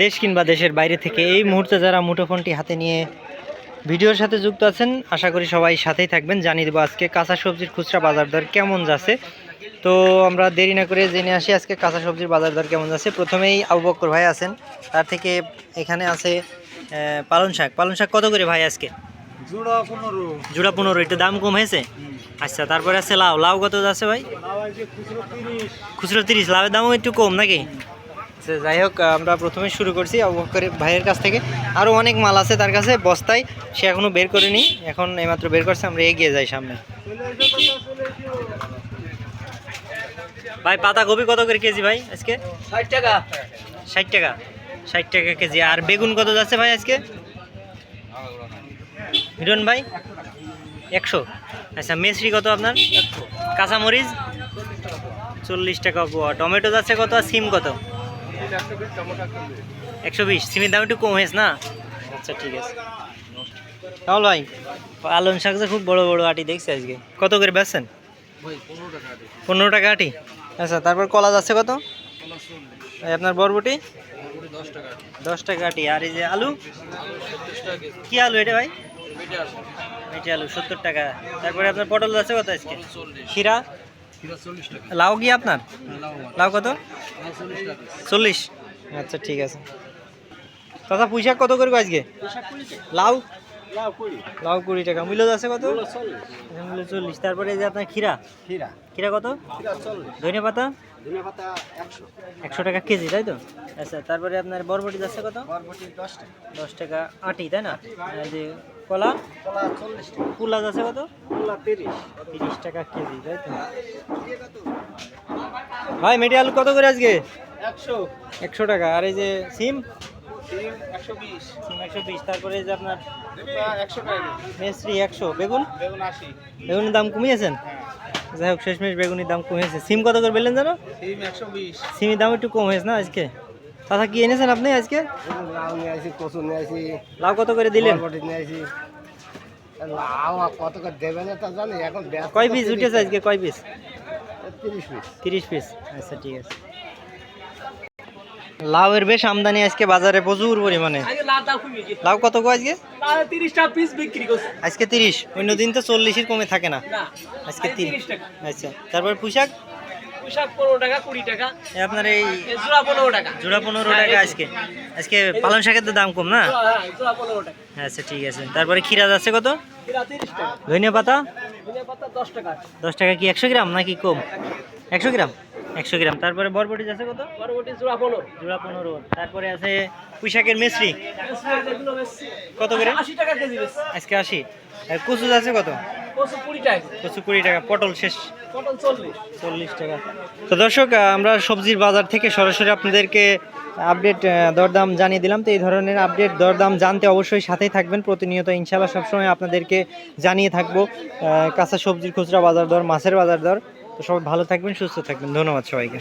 দেশ কিংবা দেশের বাইরে থেকে এই মুহূর্তে যারা মুঠোফোনটি হাতে নিয়ে ভিডিওর সাথে যুক্ত আছেন আশা করি সবাই সাথেই থাকবেন। জানিয়ে দেবো আজকে কাঁচা সবজির খুচরা বাজার দর কেমন যাচ্ছে। তো আমরা দেরি না করে জেনে আসি আজকে কাঁচা সবজির বাজার দর কেমন যাচ্ছে। প্রথমেই আবু বক্কর ভাই আছেন তার থেকে এখানে আছে পালন শাক। পালন শাক কত করে ভাই আজকে? জোড়া পনেরো। জোড়া পনেরো একটু দাম কম হয়েছে? আচ্ছা তারপরে আছে লাউ। লাউ কত যাচ্ছে ভাই? খুচরো তিরিশ। খুচরো তিরিশ লাভের দামও একটু কম নাকি? আচ্ছা, যাই হোক আমরা প্রথমে শুরু করছি আবু বকর ভাইয়ের কাছ থেকে। আরও অনেক মাল আছে তার কাছে বস্তায়। সে এখনও বের করে করেনি। এখন এইমাত্র বের করছে আমরা এগিয়ে যাই সামনে। ভাই পাতাকপি কত করে কেজি ভাই আজকে? ষাট টাকা। ষাট টাকা। ষাট টাকা কেজি। আর বেগুন কত যাচ্ছে ভাই আজকে? হিরণ ভাই একশো। আচ্ছা মেসরি কত আপনার? কাঁচামরিচ? চল্লিশ টাকা পোয়া টমেটো যাচ্ছে কত আর সিম কত? একশো বিশ সিমের দাম একটু কম হয়েছে না? আচ্ছা ঠিক আছে। তাহলে ভাই পালন শাক যে খুব বড় বড় আটি দেখছি আজকে। কত করে বেচছেন? পনেরো টাকা আটি। আচ্ছা তারপর কলা যাচ্ছে কত? এই আপনার বরবটি? দশ টাকা আটি। আর এই যে আলু? কি আলু এটা ভাই? এটা আলু। সত্তর টাকা। তারপরে আপনার পটল যাচ্ছে কত আজকে? খিরা লাউ কি আপনার? লাউ লাউ কত? চল্লিশ। আচ্ছা ঠিক আছে। চাচা পুঁইশাক কত করব আজকে? লাউ? লাউ কুড়ি। টাকা। মূল্য আছে কত? মূল্য চল্লিশ। তারপরে যে আপনার খিরা খিরা খিরা কত? ধনে পাতা? একশো। একশো টাকা কেজি তাই তো? আচ্ছা তারপরে আপনার বরবটি যাচ্ছে কত? দশ টাকা। আটি তাই না? যে কলা? কলা চল্লিশ টাকা। কুলা যাচ্ছে কত? কলা তিরিশ। তিরিশ টাকা কেজি তাই তো? ভাই মেটি আলু কত করে আজকে? একশো। একশো টাকা। আর এই যে সিম? একশো বিশ। সিম একশো বিশ। তারপরে এই যে আপনার একশো টাকা মেসরি একশো। বেগুন? বেগুন আশি। বেগুনের দাম কমিয়েছেন? যাই হোক শেষমেশ বেগুনের দাম কমিয়েছে। সিম কত করে বললেন জানো? সিম একশো বিশ। সিমের দাম একটু কম হয়েছে না আজকে? চাচা কি এনেছেন আপনি আজকে? লাউ নিয়ে আসি কচু নিয়ে আসি লাউ কত করে দিলেন? নিয়ে আসি লাউ কত করে দেবে না তা জানি এখন কয় পিস উঠেছে আজকে কয় পিস? তিরিশ পিস। তিরিশ পিস। আচ্ছা ঠিক আছে। লাউয়ের বেশ আমদানি আজকে বাজারে প্রচুর পরিমাণে। লাউ কত গো আজকে? তিরিশটা পিস বিক্রি করছে। আজকে তিরিশ অন্য দিন তো চল্লিশের কমে থাকে না। না আজকে তিরিশ। আচ্ছা তারপর পুঁশাক পোশাক পনেরো টাকা কুড়ি টাকা। আপনার এই জোড়া পনেরো টাকা। জোড়া পনেরো টাকা আজকে। আজকে পালং শাকের তো দাম কম না? জোড়া, হ্যাঁ পনেরো টাকা। আচ্ছা ঠিক আছে। তারপরে খিরা যাচ্ছে কত? ধনিয়া পাতা? দশ টাকা দশ টাকা কি একশো গ্রাম নাকি কম? একশো গ্রাম? একশো গ্রাম। তারপরে বরবটি আছে কত? বরবটি জোড়া পনেরো। জোড়া পনেরো। তারপরে আছে পুঁইশাকের মেসরি বেশি কত করে? আশি টাকা কেজি আজকে আশি। আর কচু যাচ্ছে কত? কচু কুড়ি টাকা। পটল শেষ। চল্লিশ। টাকা। তো দর্শক আমরা সবজির বাজার থেকে সরাসরি আপনাদেরকে আপডেট দরদাম জানিয়ে দিলাম। তো এই ধরনের আপডেট দরদাম জানতে অবশ্যই সাথেই থাকবেন। প্রতিনিয়ত ইনশাল্লাহ সবসময় আপনাদেরকে জানিয়ে থাকব কাঁচা সবজির খুচরা বাজার দর মাছের বাজার দর। তো সবাই ভালো থাকবেন সুস্থ থাকবেন। ধন্যবাদ সবাইকে।